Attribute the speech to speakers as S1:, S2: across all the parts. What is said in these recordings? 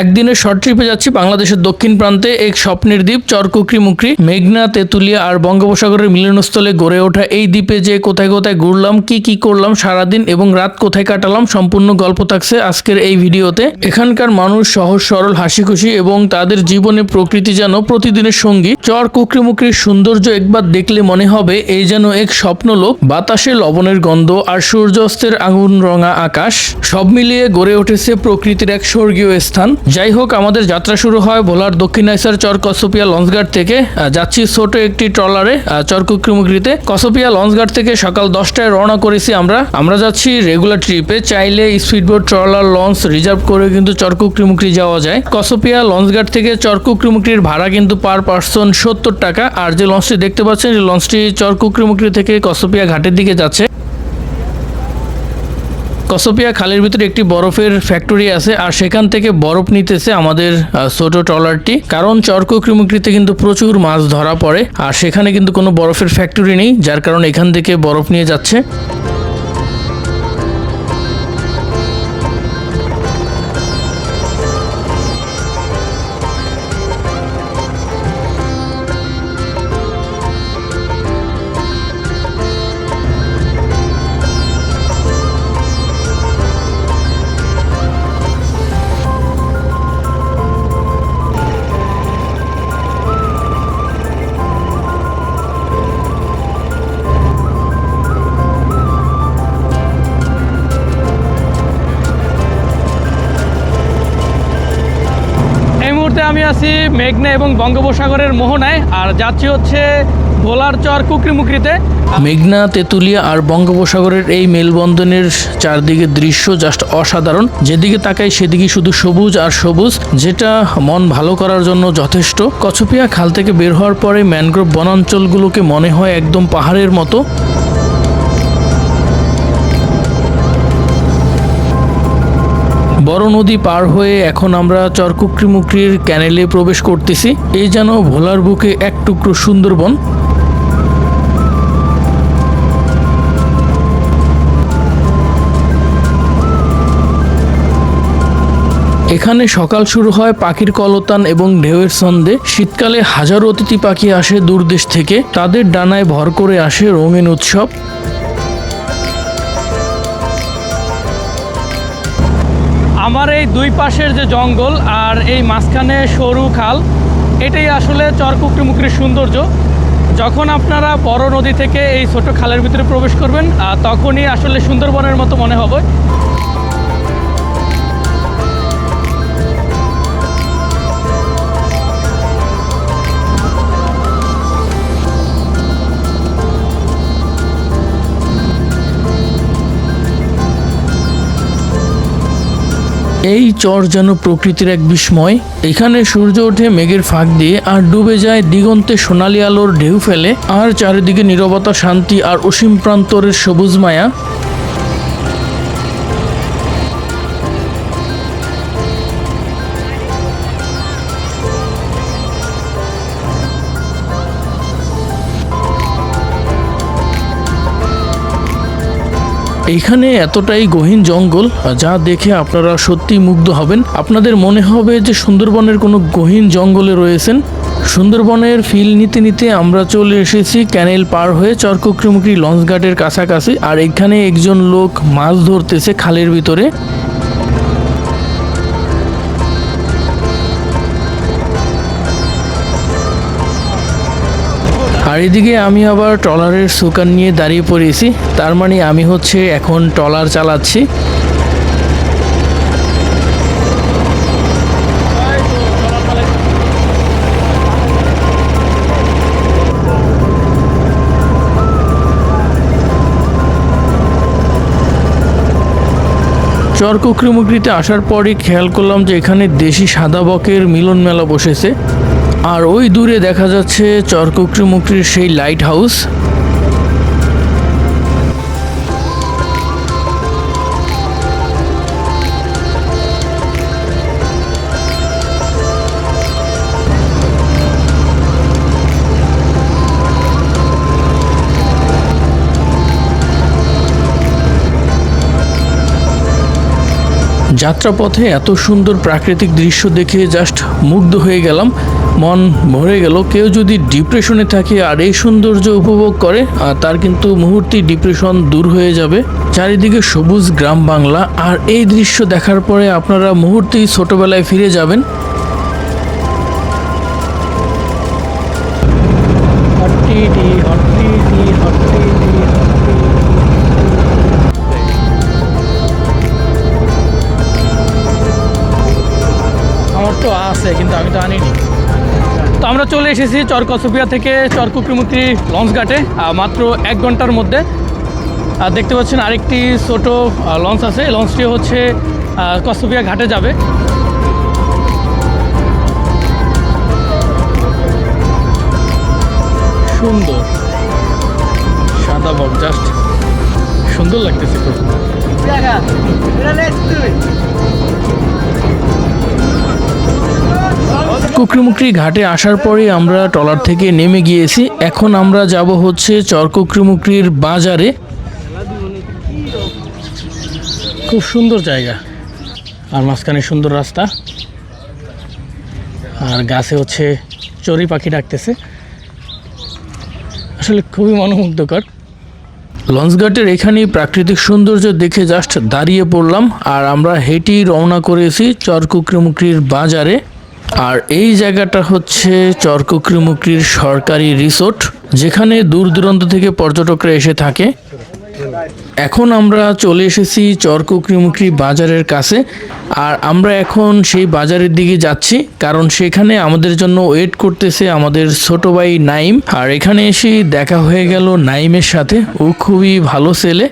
S1: একদিনের শর্ট ট্রিপে যাচ্ছি বাংলাদেশের দক্ষিণ প্রান্তে এক স্বপ্নের দ্বীপ, চরকুকরি মুকরি, মেঘনা, তেঁতুলিয়া আর বঙ্গোপসাগরের মিলনস্থলে গড়ে ওঠা এই দ্বীপে যে কোথায় কোথায় ঘুরলাম, কি কি করলাম সারাদিন এবং রাত কোথায় কাটালাম সম্পূর্ণ গল্প থাকছে আজকের এই ভিডিওতে। এখানকার মানুষ সহজ, সরল হাসি খুশি এবং তাদের জীবনে প্রকৃতি যেন প্রতিদিনের সঙ্গী। চর কুকরি মুকরির সৌন্দর্য একবার দেখলে মনে হবে এই যেন এক স্বপ্নলোক। বাতাসে লবণের গন্ধ আর সূর্যাস্তের আগুন রঙা আকাশ, সব মিলিয়ে গড়ে উঠেছে প্রকৃতির এক স্বর্গীয় স্থান। যাই হোক আমাদের যাত্রা শুরু হয় ভোলার দক্ষিণাইসার চর কসপিয়া লঞ্চঘাট থেকে। যাচ্ছি ছোট একটি ট্রলারে চর কুকরিমুকরিতে কসপিয়া লঞ্চঘাট থেকে সকাল দশটায় রওনা করেছি আমরা। আমরা যাচ্ছি রেগুলার ট্রিপে, চাইলে স্পিডবোট, ট্রলার, লঞ্চ রিজার্ভ করে কিন্তু চরকুকরিমুকরি যাওয়া যায়। কসপিয়া লঞ্চঘাট থেকে চরকুকরিমুকরির ভাড়া কিন্তু পার পার্সন সত্তর টাকা। আর যে লঞ্চটি দেখতে পাচ্ছেন লঞ্চটি চরকুকরিমুকরি থেকে কসপিয়া ঘাটের দিকে যাচ্ছে। কসপিয়া খালের ভিতরে একটি বরফের ফ্যাক্টরি আছে, আর সেখান থেকে বরফ নিতেছে আমাদের ছোট ট্রলারটি। কারণ চরকুকরিমুকরিতে কিন্তু প্রচুর মাছ ধরা পড়ে, আর সেখানে কিন্তু কোনো বরফের ফ্যাক্টরি নেই, যার কারণে এখান থেকে বরফ নিয়ে যাচ্ছে। আছি মেঘনা এবং বঙ্গোপসাগরের মোহনায়, আর যাচ্ছি হচ্ছে ভোলার চর কুকরিমুকরিতে। মেঘনা, তেঁতুলিয়া আর বঙ্গোপসাগরের এই মেলবন্ধনের চারদিকে দৃশ্য জাস্ট অসাধারণ। যেদিকে তাকাই সেদিকে শুধু সবুজ আর সবুজ, যেটা মন ভালো করার জন্য যথেষ্ট। কচুপিয়া খাল থেকে বের হওয়ার পরে ম্যানগ্রোভ বনাঞ্চলগুলোকে মনে হয় একদম পাহাড়ের মতো। বড় নদী পার হয়ে এখন আমরা চরকুকরিমুকরির ক্যানেলে প্রবেশ করতেছি। এই যেন ভোলার বুকে এক টুকরো সুন্দরবন। এখানে সকাল শুরু হয় পাখির কলতান এবং ঢেউয়ের ছন্দে। শীতকালে হাজারো অতিথি পাখি আসে দূরদেশ থেকে। তাদের ডানায় ভর করে আসে রঙিন উৎসব। আমার এই দুই পাশের যে জঙ্গল আর এই মাঝখানে সরু খাল, এটাই আসলে চরকুকরি সৌন্দর্য। যখন আপনারা বড় নদী থেকে এই ছোট খালের ভিতরে প্রবেশ করবেন তখনই আসলে সুন্দরবনের মতো মনে হবে। এই চর যেন প্রকৃতির এক বিস্ময়। এখানে সূর্য ওঠে মেঘের ফাঁক দিয়ে আর ডুবে যায় দিগন্তে সোনালি আলোর ঢেউ ফেলে। আর চারিদিকে নিরবতা, শান্তি আর অসীম প্রান্তরের সবুজ মায়া। এখানে এতটাই গহীন জঙ্গল, যা দেখে আপনারা সত্যি মুগ্ধ হবেন। আপনাদের মনে হবে যে সুন্দরবনের কোনো গহীন জঙ্গলে রয়েছেন। সুন্দরবনের ফিল নিতে নিতে আমরা চলে এসেছি ক্যানেল পার হয়ে চরকুকরিমুকরি লঞ্চ ঘাটের কাছাকাছি, আর এখানে একজন লোক মাছ ধরতেছে খালের ভিতরে। আর এদিকে আমি আবার ট্রলারের সুকান নিয়ে দাঁড়িয়ে পড়েছি। তার মানে আমি হচ্ছে এখন ট্রলার চালাচ্ছি। চরকুকরিমুকরিতে আসার পরই খেয়াল করলাম যে এখানে দেশি সাদা বকের মিলন মেলা বসেছে। আর ওই দূরে দেখা যাচ্ছে চরকুকরিমুকরির সেই লাইট হাউস যাত্রাপথে এত সুন্দর প্রাকৃতিক দৃশ্য দেখে জাস্ট মুগ্ধ হয়ে গেলাম। মন ভরে গেল, কেউ যদি ডিপ্রেশনে থাকে আর এই সৌন্দর্য উপভোগ করে তার কিন্তু মুহূর্তে ডিপ্রেশন দূর হয়ে যাবে। চারিদিকে সবুজ গ্রাম বাংলা, আর এই দৃশ্য দেখার পরে আপনারা মুহূর্তেই ছোটবেলায় ফিরে যাবেন। এসেছি চরকসুপিয়া থেকে চরকুকরিমুক্তি লঞ্চ ঘাটে মাত্র এক ঘণ্টার মধ্যে। দেখতে পাচ্ছেন আরেকটি ছোট লঞ্চ আছে। লঞ্চটি হচ্ছে কসুপিয়া ঘাটে যাবে। সুন্দর। সাদা বক, জাস্ট সুন্দর লাগতেছে খুব। কুকরিমুকরি ঘাটে আসার পরে আমরা ট্রলার থেকে নেমে গিয়েছি। এখন আমরা যাব হচ্ছে চরকুকরিমুকরির বাজারে। খুব সুন্দর জায়গা। আর মাঝখানে সুন্দর রাস্তা। আর গাছে হচ্ছে চড়ি পাখি ডাকতেছে। আসলে খুবই মনোমুগ্ধকর। লঞ্চঘাটের এখানেই প্রাকৃতিক সৌন্দর্য দেখে জাস্ট দাঁড়িয়ে পড়লাম। আর আমরা হেঁটেই রওনা করেছি চরকুকরিমুকরির বাজারে। আর এই জায়গাটা হচ্ছে চরকুকরিমুকরির সরকারি রিসোর্ট, যেখানে দূর দূরান্ত থেকে পর্যটকরা এসে থাকে। এখন আমরা চলে এসেছি চরকুকরিমুকরি বাজারের কাছে, আর আমরা এখন সেই বাজারের দিকে যাচ্ছি, কারণ সেখানে আমাদের জন্য ওয়েট করতেছে আমাদের ছোট ভাই নাইম। আর এখানে এসে দেখা হয়ে গেল নাইমের সাথে, ও খুবই ভালো ছেলে।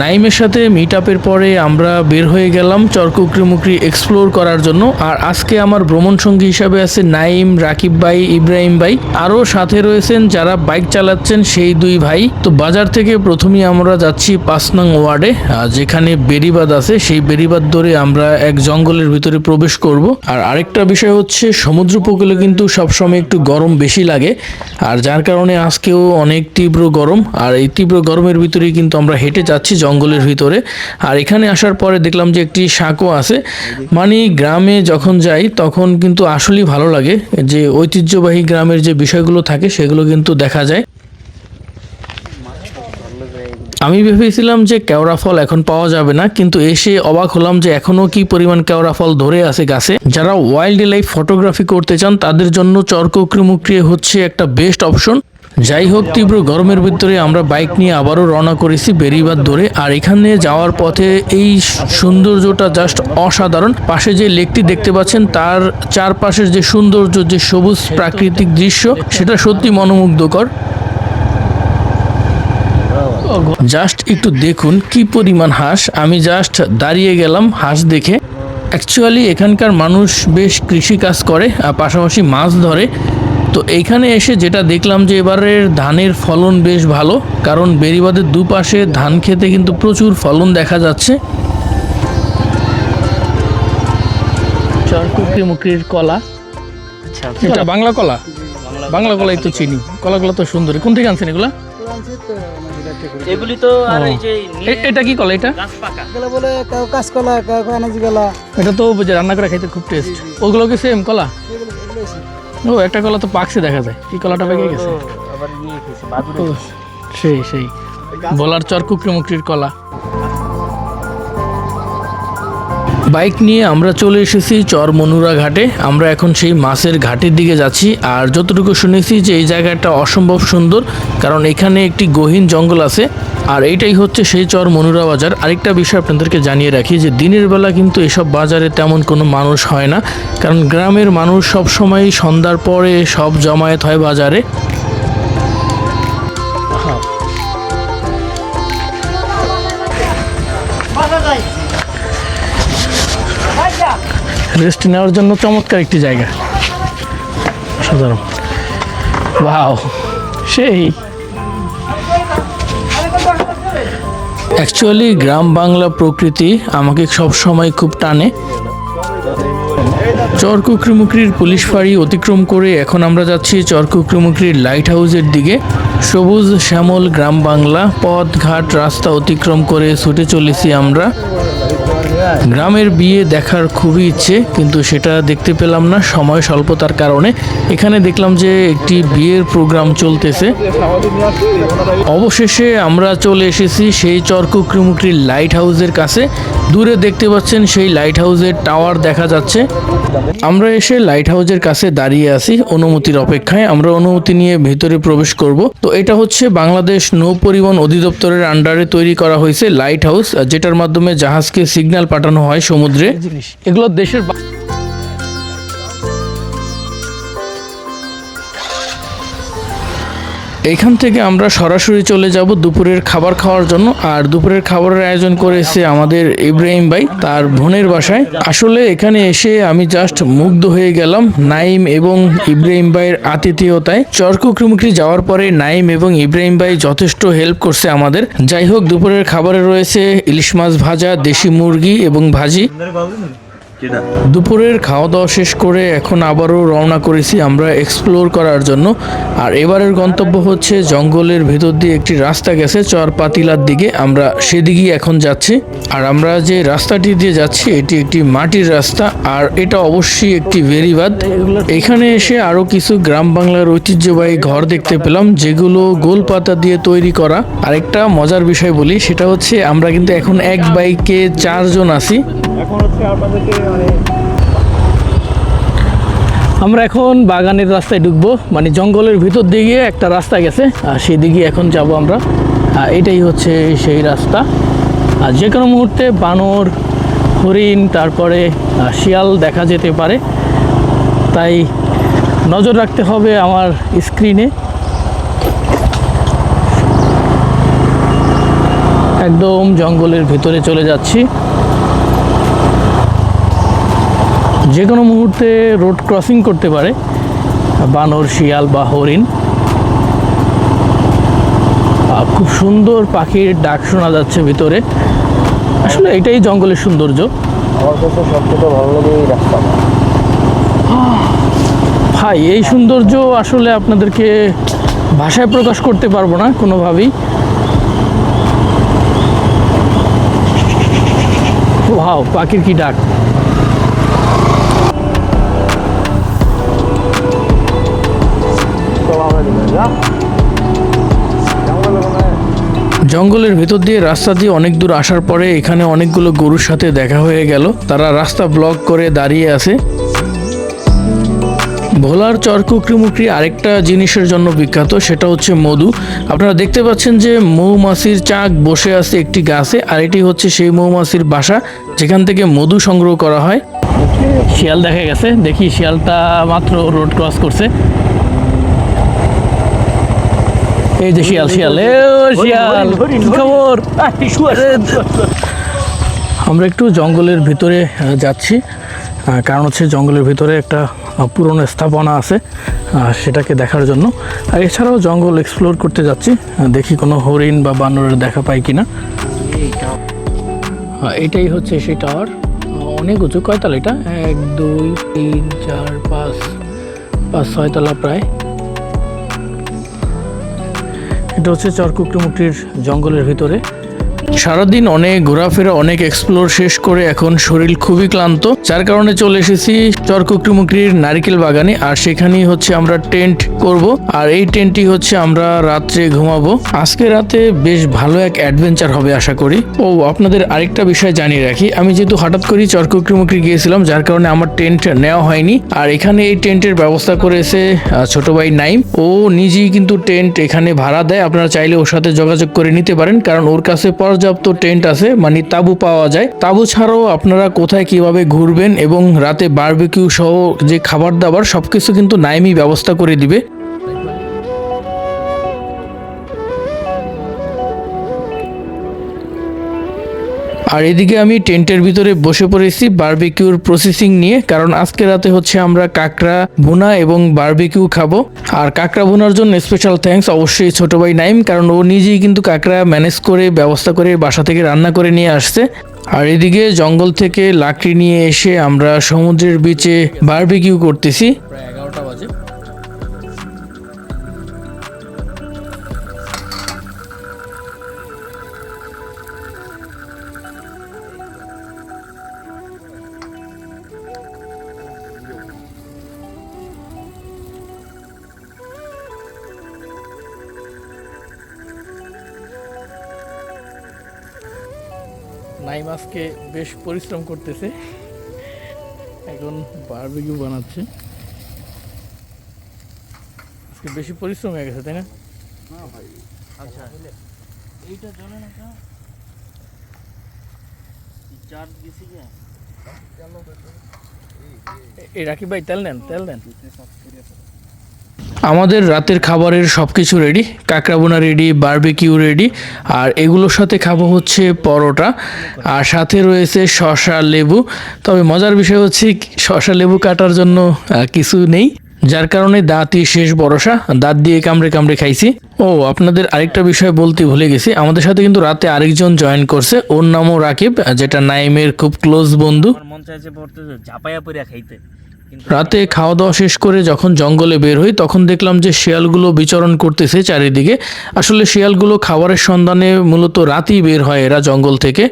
S1: নাইমের সাথে মিট আপের পরে আমরা বের হয়ে গেলাম চরকুকরিমুকরি এক্সপ্লোর করার জন্য। আর আজকে আমার ভ্রমণ সঙ্গী হিসাবে আছে নাইম, রাকিব ভাই, ইব্রাহিম ভাই। আরও সাথে রয়েছেন যারা বাইক চালাচ্ছেন সেই দুই ভাই। তো বাজার থেকে প্রথমেই আমরা যাচ্ছি পাঁচ নং ওয়ার্ডে যেখানে বেরিবাদ আছে। সেই বেরিবাদ ধরে আমরা এক জঙ্গলের ভিতরে প্রবেশ করব। আর আরেকটা বিষয় হচ্ছে, সমুদ্র উপকূলে কিন্তু সবসময় একটু গরম বেশি লাগে। আর যার কারণে আজকেও অনেক তীব্র গরম। আর এই তীব্র গরমের ভিতরেই কিন্তু আমরা হেঁটে যাচ্ছি জঙ্গলের ভিতরে। আর এখানে আসার পরে দেখলাম যে একটি সাঁকো আছে। মানে গ্রামে যখন যাই, তখন কিন্তু আসলেই ভালো লাগে যে ঐতিহ্যবাহী গ্রামের যে বিষয়গুলো থাকে, সেগুলো কিন্তু দেখা যায়। আমি ভেবেছিলাম যে কেওড়া ফল এখন পাওয়া যাবে না, কিন্তু এসে অবাক হলাম যে এখনও কি পরিমাণ কেওড়া ফল ধরে আছে গাছে। যারা ওয়াইল্ড লাইফ ফটোগ্রাফি করতে চান, তাদের জন্য চরকুকরিমুকরি হচ্ছে একটা বেস্ট অপশন যাই হোক তীব্র গরমের ভিতরে আমরা বাইক নিয়ে আবারও রওনা করেছি বেরিবাদ ধরে আর এখানে যাওয়ার পথে এই সৌন্দর্যটা জাস্ট অসাধারণ। পাশে যে লেকটি দেখতে পাচ্ছেন, তার চারপাশের যে সৌন্দর্য, যে সবুজ প্রাকৃতিক দৃশ্য, সেটা সত্যি মনোমুগ্ধকর। জাস্ট একটু দেখুন কি পরিমাণ হাঁস। আমি জাস্ট দাঁড়িয়ে গেলাম হাঁস দেখে। অ্যাকচুয়ালি এখানকার মানুষ বেশ কৃষি কাজ করে, আর পাশাপাশি মাছ ধরে। তো এইখানে এসে যেটা দেখলাম যে এবারের ধানের ফলন বেশ ভালো কারণ বেরিবাদের দুপাশে ধান খেতে কিন্তু প্রচুর ফলন দেখা যাচ্ছে। চরকুকরি মুকরির কলা।
S2: আচ্ছা
S1: এটা বাংলা কলা? বাংলা কলাই তো চিনি কলাগুলো তো সুন্দর। কোন থেকে আনছেন এগুলা?
S2: এগুলি তো আর এই যে
S1: এটা কি কলা এটা?
S3: এগুলো বলে কাঁচকলা কানাজি কলা
S1: এটা তো যে রান্না করে খাইতে খুব টেস্ট ওগুলো কি সেম কলা? ও একটা কলা তো পাকছে দেখা যায়। এই কলাটা পেকে গেছে। সেই সেই। বলার চর কুকরিমুকরির কলা। বাইক নিয়ে আমরা চলে এসেছি চর মনুরা ঘাটে। আমরা এখন সেই মাছের ঘাটের দিকে যাচ্ছি। আর যতটুকু শুনেছি যে এই জায়গাটা অসম্ভব সুন্দর, কারণ এখানে একটি গহীন জঙ্গল আছে। আর এইটাই হচ্ছে সেই চর মনুরা বাজার। আরেকটা বিষয় আপনাদেরকে জানিয়ে রাখি যে দিনের বেলা কিন্তু এসব বাজারে তেমন কোনো মানুষ হয় না। কারণ গ্রামের মানুষ সব সময় সন্ধ্যার পরে সব জমায়েত হয় বাজারে। রেস্ট নেওয়ার জন্য চমৎকার একটি জায়গা। সাধারণ। ওয়াও, সেই। অ্যাকচুয়ালি গ্রাম বাংলা প্রকৃতি আমাকে সব সময় খুব টানে। চরকুকরিমুকরির পুলিশ ফাঁড়ি অতিক্রম করে এখন আমরা যাচ্ছি চরকুকরিমুকরির লাইট হাউসের দিকে। সবুজ শ্যামল গ্রাম বাংলা পথ ঘাট রাস্তা অতিক্রম করে ছুটে চলেছি আমরা। গ্রামের বিয়ে দেখার খুবই ইচ্ছে, কিন্তু সেটা দেখতে পেলাম না, সময় স্বল্পতার কারণে। এখানে দেখলাম যে একটি বিয়ের প্রোগ্রাম চলতেছে। অবশেষে আমরা চলে এসেছি সেই চরকুকরিমুকরির লাইট হাউসের কাছে। দূরে দেখতে পাচ্ছেন সেই লাইট হাউসের টাওয়ার দেখা যাচ্ছে। আমরা এসে লাইট হাউসের কাছে দাঁড়িয়ে আছি অনুমতির অপেক্ষায়। আমরা অনুমতি নিয়ে ভেতরে প্রবেশ করব। তো এটা হচ্ছে বাংলাদেশ নৌ পরিবহন অধিদপ্তরের আন্ডারে তৈরি করা হয়েছে লাইট হাউস যেটার মাধ্যমে জাহাজকে সিগন্যাল পাঠানো হয় সমুদ্রে। এগুলো দেশের এখান থেকে আমরা সরাসরি চলে যাব দুপুরের খাবার খাওয়ার জন্য। আর দুপুরের খাবারের আয়োজন করেছে আমাদের ইব্রাহিম ভাই, তার বোনের বাসায়। আসলে এখানে এসে আমি জাস্ট মুগ্ধ হয়ে গেলাম নাইম এবং ইব্রাহিম ভাইয়ের আতিথেয়তায়। চরকুকরিমুখরি যাওয়ার পরে নাইম এবং ইব্রাহিম ভাই যথেষ্ট হেল্প করছে আমাদের। যাই হোক, দুপুরের খাবারে রয়েছে ইলিশ মাছ ভাজা, দেশি মুরগি এবং ভাজি। দুপুরের খাওয়া দাওয়া শেষ করে এখন আবারও রওনা করেছি আমরা এক্সপ্লোর করার জন্য। আর এবারের গন্তব্য হচ্ছে জঙ্গলের ভেতর দিয়ে একটি রাস্তা গেছে, চর পাতিলার দিকে। আমরা সেদিকেই এখন যাচ্ছি। আর আমরা যে রাস্তাটি দিয়ে যাচ্ছি, এটি একটি মাটির রাস্তা। আর এটা অবশ্যই একটি বেরিবাদ এখানে এসে আরও কিছু গ্রাম বাংলার ঐতিহ্যবাহী ঘর দেখতে পেলাম, যেগুলো গোল পাতা দিয়ে তৈরি করা। আরেকটা মজার বিষয় বলি, সেটা হচ্ছে আমরা কিন্তু এখন এক বাইকে চারজন আছি। আমরা এখন বাগানের রাস্তায় ঢুকবো মানে জঙ্গলের ভিতর দিকে একটা রাস্তা গেছে, আর সেই দিকে এখন যাব আমরা। এটাই হচ্ছে সেই রাস্তা। আর যে কোনো মুহূর্তে বানর, হরিণ, তারপরে শিয়াল দেখা যেতে পারে। তাই নজর রাখতে হবে আমার স্ক্রিনে। একদম জঙ্গলের ভিতরে চলে যাচ্ছি। যে কোনো মুহূর্তে রোড ক্রসিং করতে পারে। বানর শিয়াল বা হরিণ। খুব সুন্দর পাখির ডাক শোনা যাচ্ছে ভিতরে। আসলে এটাই জঙ্গলের সৌন্দর্য।
S2: আমার কাছে সবথেকে ভালো লাগে এই রাস্তা।
S1: ভাই এই সৌন্দর্য আসলে আপনাদেরকে ভাষায় প্রকাশ করতে পারব না কোনোভাবেই। ভাও পাখির কি ডাক। জঙ্গলের ভেতর দিয়ে রাস্তা দিয়ে অনেক দূর আসার পরে এখানে অনেকগুলো গরুর সাথে দেখা হয়ে গেল। তারা রাস্তা ব্লক করে দাঁড়িয়ে আছে। ভোলার চরকুকরিমুকরি আরেকটা জিনিসের জন্য বিখ্যাত, সেটা হচ্ছে মধু। আপনারা দেখতে পাচ্ছেন যে মৌমাছির চাক বসে আছে একটি গাছে, আর এটি হচ্ছে সেই মৌমাছির বাসা, যেখান থেকে মধু সংগ্রহ করা হয়। শিয়াল দেখা গেছে, দেখি শিয়ালটা মাত্র রোড ক্রস করছে। এই যে শিয়াল শিয়াল এ শিয়াল কি খবর? আমরা একটু জঙ্গলের ভিতরে যাচ্ছি। কারণ হচ্ছে জঙ্গলের ভিতরে একটা পুরনো স্থাপনা আছে সেটাকে দেখার জন্য। আর এছাড়াও জঙ্গল এক্সপ্লোর করতে যাচ্ছি। দেখি কোনো হরিণ বা বানরের দেখা পাই কিনা। এটাই হচ্ছে সেই টাওয়ার অনেক উঁচু কয়তলা এটা? এক দুই তিন চার পাঁচ পাঁচ ছয়তলা প্রায়। এটা হচ্ছে চরকুকরিমুকরির জঙ্গলের ভিতরে সারাদিন অনেক ঘোরাফেরা, অনেক এক্সপ্লোর শেষ করে এখন শরীর খুবই ক্লান্ত। যার কারণে চলে এসেছি চরকুকরিমুকরির নারিকেল বাগানে, আর সেখানেই হচ্ছে আমরা টেন্ট করব। আর এই টেন্টটি হচ্ছে আমরা রাত্রে ঘুমাবো। আজকে রাতে বেশ ভালো এক অ্যাডভেঞ্চার হবে আশা করি। ও, আপনাদের আরেকটা বিষয় জানিয়ে রাখি। আমি যেহেতু হঠাৎ করেই চরকুকরিমুকরি গিয়েছিলাম, যার কারণে আমার টেন্ট নেওয়া হয়নি। আর এখানে এই টেন্টের ব্যবস্থা করেছে ছোট ভাই নাইম। ও নিজেই কিন্তু টেন্ট এখানে ভাড়া দেয়। আপনারা চাইলে ওর সাথে যোগাযোগ করে নিতে পারেন, কারণ ওর কাছে পর্যাপ্ত টেন্ট আছে মানে তাবু পাওয়া যায়। তাবু ছাড়াও আপনারা কোথায় কীভাবে ঘুরবেন এবং রাতে বারবিকিউ সহ যে খাবার দাবার সবকিছু কিন্তু নাইমি ব্যবস্থা করে দিবে। আর এদিকে আমি টেন্টের ভিতরে বসে পড়েছি বারবিকিউর প্রসেসিং নিয়ে, কারণ আজকে রাতে হচ্ছে আমরা কাঁকড়া ভুনা এবং বারবিকিউ খাব। আর কাঁকড়া ভুনার জন্য স্পেশাল থ্যাঙ্কস অবশ্যই ছোট ভাই নাইম, কারণ ও নিজেই কিন্তু কাঁকড়া ম্যানেজ করে, ব্যবস্থা করে বাসা থেকে রান্না করে নিয়ে আসছে। আর এদিকে জঙ্গল থেকে লাকড়ি নিয়ে এসে আমরা সমুদ্রের বিচে বারবিকিউ করতেছি। নাইম আজকে বেশ পরিশ্রম করতেছে। এখন বারবিকিউ বানাচ্ছে। আজকে বেশি পরিশ্রম হয়ে গেছে তাই না? আচ্ছা। এইটা গেছি কে এই রাকিব ভাই তেল নেন তেল নেন আমাদের রাতের খাবারের সব কিছু রেডি কাঁকড়াবোনা রেডি বারবিকিউ রেডি আর এগুলোর সাথে খাব হচ্ছে পরোটা, আর সাথে রয়েছে শসা, লেবু। তবে মজার বিষয় হচ্ছে শসা, লেবু কাটার জন্য কিছু নেই। যার কারণে দাঁতই শেষ ভরসা, দাঁত দিয়ে কামড়ে কামড়ে খাইছি। ও, আপনাদের আরেকটা বিষয় বলতে ভুলে গেছি। আমাদের সাথে কিন্তু রাতে আরেকজন জয়েন করছে। ওর নামও রাকিব, যেটা নাইমের খুব ক্লোজ বন্ধু।
S4: মন চাইছে ঝাপাইয়া পড়িয়া খাইতে।
S1: রাতে খাওয়া দাওয়া শেষ করে যখন জঙ্গলে বের হই, তখন দেখলাম যে শিয়ালগুলো বিচরণ করতেছে চারিদিকে। আসলে শিয়ালগুলো খাবারের সন্ধানে মূলত রাতেই বের হয় এরা জঙ্গল থেকে।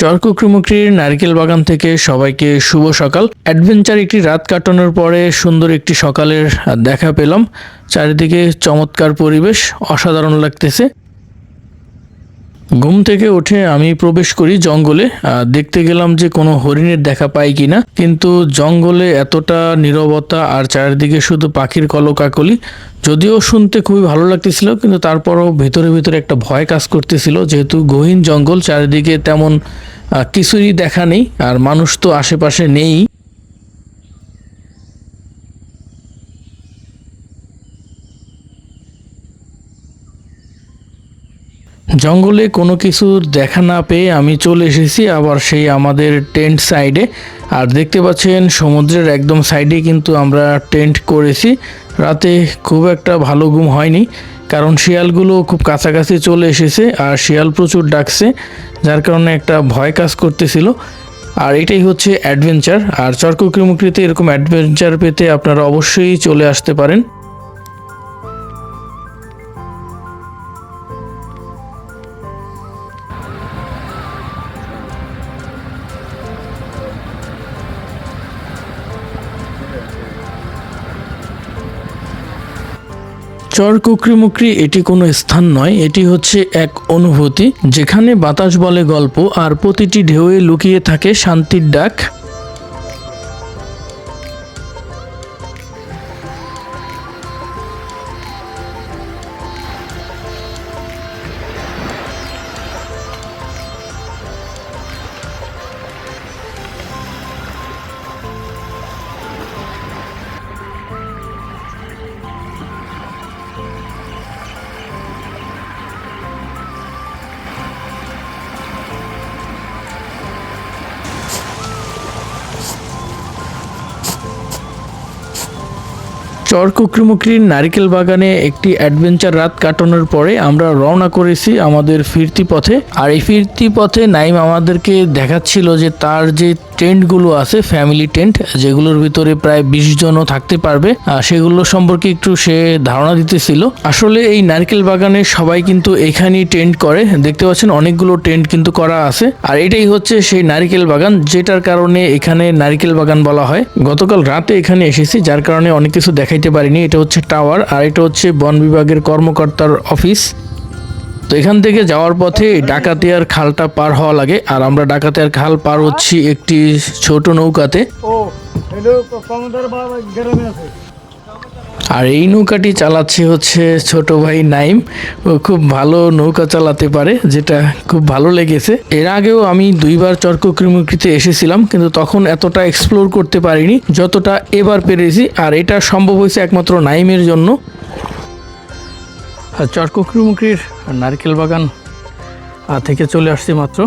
S1: চরকুকৃমুকরির নারকেল বাগান থেকে সবাইকে শুভ সকাল। অ্যাডভেঞ্চার একটি রাত কাটানোর পরে সুন্দর একটি সকালের দেখা পেলাম। চারিদিকে চমৎকার পরিবেশ, অসাধারণ লাগতেছে। ঘুম থেকে উঠে আমি প্রবেশ করি জঙ্গলে। দেখতে গেলাম যে কোনো হরিণের দেখা পাই কিনা। কিন্তু জঙ্গলে এতটা নীরবতা আর চারিদিকে শুধু পাখির কলকাকলি, যদিও শুনতে খুবই ভালো লাগতেছিল, কিন্তু তারপরও ভেতরে ভেতরে একটা ভয় কাজ করতেছিল। যেহেতু গহীন জঙ্গল, চারিদিকে তেমন কিছুই দেখা নেই, আর মানুষ তো আশেপাশে নেই। জঙ্গলে কোনো কিছু দেখা না পেয়ে আমি চলে এসেছি আবার সেই আমাদের টেন্ট সাইডে। আর দেখতে পাচ্ছেন সমুদ্রের একদম সাইডে কিন্তু আমরা টেন্ট করেছি। রাতে খুব একটা ভালো ঘুম হয়নি, কারণ শিয়ালগুলো খুব কাছাকাছি চলে এসেছে আর শিয়াল প্রচুর ডাকছে, যার কারণে একটা ভয় কাজ করতেছিল। আর এটাই হচ্ছে অ্যাডভেঞ্চার, আর চর্কক্রিমুকৃতে এরকম অ্যাডভেঞ্চার পেতে আপনারা অবশ্যই চলে আসতে পারেন। চর কুকরি মুকরি এটি কোনো স্থান নয়, এটি হচ্ছে এক অনুভূতি, যেখানে বাতাস বলে গল্প আর প্রতিটি ঢেউয়ে লুকিয়ে থাকে শান্তির ডাক। চর কুকরিমুকরির নারিকেল বাগানে একটি অ্যাডভেঞ্চার রাত কাটানোর পরে আমরা রওনা করেছি আমাদের ফিরতি পথে। আর এই ফিরতি পথে নাইম আমাদেরকে দেখাচ্ছিল যে তার যে টেন্টগুলো আছে, ফ্যামিলি টেন্ট, যেগুলোর ভিতরে প্রায় বিশ জনও থাকতে পারবে সেগুলো সম্পর্কে একটু সে ধারণা দিতেছিল। আসলে এই নারকেল বাগানে সবাই কিন্তু এখানেই টেন্ট করে। দেখতে পাচ্ছেন অনেকগুলো টেন্ট কিন্তু করা আছে। আর এটাই হচ্ছে সেই নারিকেল বাগান, যেটার কারণে এখানে নারিকেল বাগান বলা হয়। গতকাল রাতে এখানে এসেছি, যার কারণে অনেক কিছু দেখাইতে পারিনি, এটা হচ্ছে টাওয়ার আর এটা হচ্ছে বন বিভাগের কর্মকর্তার অফিস তো এখান থেকে যাওয়ার পথে ডাকাতিয়ার খালটা পার হওয়া লাগে আর আমরা ডাকাতিয়ার খাল পার হচ্ছি একটি ছোট নৌকাতে।
S3: ও বাবা আছে।
S1: আর এই নৌকাটি চালাচ্ছে হচ্ছে ছোট ভাই নাইম। ও খুব ভালো নৌকা চালাতে পারে, যেটা খুব ভালো লেগেছে। এর আগেও আমি দুইবার চর্কক্রিমুকৃতে এসেছিলাম, কিন্তু তখন এতটা এক্সপ্লোর করতে পারিনি, যতটা এবার পেরেছি। আর এটা সম্ভব হয়েছে একমাত্র নাইমের জন্য। আর চর্কক্রিমুকরির নারকেল বাগান থেকে চলে আসছি মাত্র।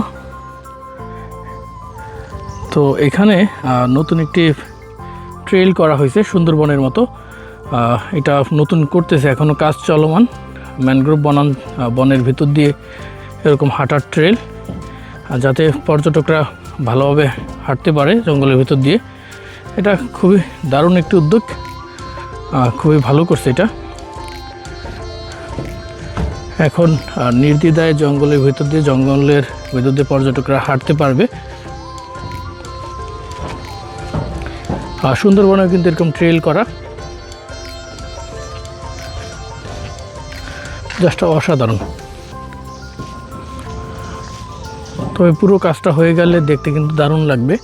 S1: তো এখানে নতুন একটি ট্রেল করা হয়েছে সুন্দরবনের মতো। এটা নতুন করতেছে এখনও কাজ চলমান। ম্যানগ্রোভ বনান বনের ভিতর দিয়ে এরকম হাঁটার ট্রেল যাতে পর্যটকরা ভালোভাবে হাঁটতে পারে জঙ্গলের ভিতর দিয়ে। এটা খুবই দারুণ একটি উদ্যোগ খুবই ভালো করছে এটা। এখন আহ, নির্দ্বিধায় জঙ্গলের ভিতর দিয়ে জঙ্গলের ভিতর দিয়ে পর্যটকরা হাঁটতে পারবে। সুন্দরবনেও কিন্তু এরকম ট্রেল করা। জাস্ট অসাধারণ। তবে পুরো কাজটা হয়ে গেলে দেখতে কিন্তু দারুণ লাগবে।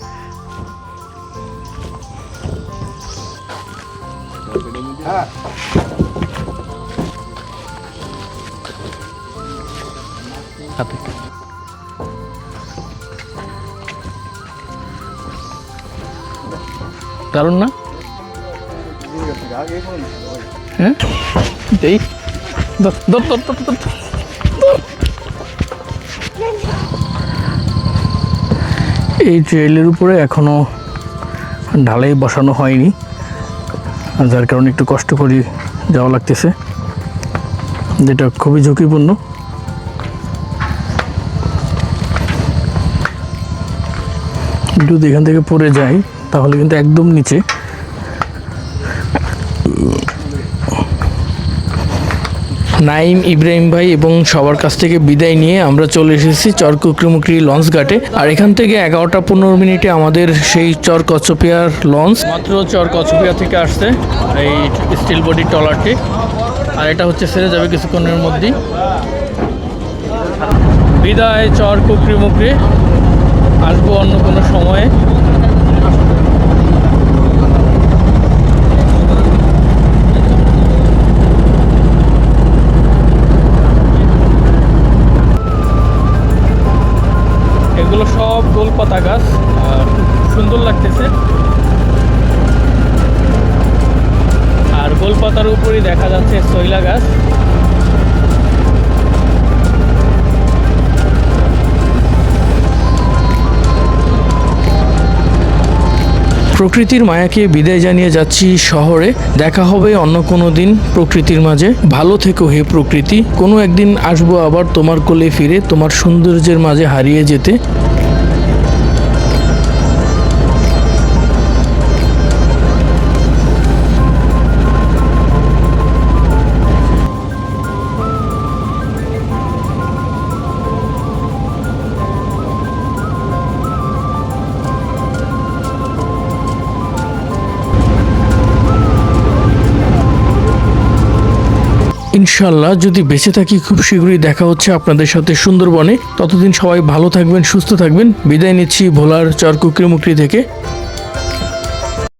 S1: দারুণ না? হ্যাঁ? এই ট্রেলের উপরে এখনও ঢালাই বসানো হয়নি যার কারণে একটু কষ্ট করে যাওয়া লাগতেছে, যেটা খুবই ঝুঁকিপূর্ণ। যদি এখান থেকে পড়ে যাই, তাহলে কিন্তু একদম নিচে। নাইম ইব্রাহিম ভাই এবং সবার কাছ থেকে বিদায় নিয়ে আমরা চলে এসেছি চরকুকরিমুকরি লঞ্চ ঘাটে। আর এখান থেকে এগারোটা পনেরো মিনিটে আমাদের সেই চর কচপিয়ার লঞ্চ। মাত্র চর কচপিয়া থেকে আসছে এই স্টিল বডি ট্রলারটি। আর এটা হচ্ছে সেরে যাবে কিছুক্ষণের মধ্যেই। বিদায় চর কুকরি মুকরি আসব অন্য কোনো সময়ে। এগুলো সব গোল পাতা গাছ সুন্দর লাগতেছে। আর গোল পাতার উপরই দেখা যাচ্ছে শৈলা গাছ। প্রকৃতির মায়াকে বিদায় জানিয়ে যাচ্ছি শহরে। দেখা হবে অন্য কোনো দিন প্রকৃতির মাঝে। ভালো থেকো হে প্রকৃতি। কোনো একদিন আসব আবার তোমার কোলে ফিরে তোমার সৌন্দর্যের মাঝে হারিয়ে যেতে। ইনশাল্লাহ যদি বেঁচে থাকি, খুব শীঘ্রই দেখা হচ্ছে আপনাদের সাথে সুন্দরবনে। ততদিন সবাই ভালো থাকবেন, সুস্থ থাকবেন। বিদায় নিচ্ছি ভোলার চরকুকরি মুকরি থেকে।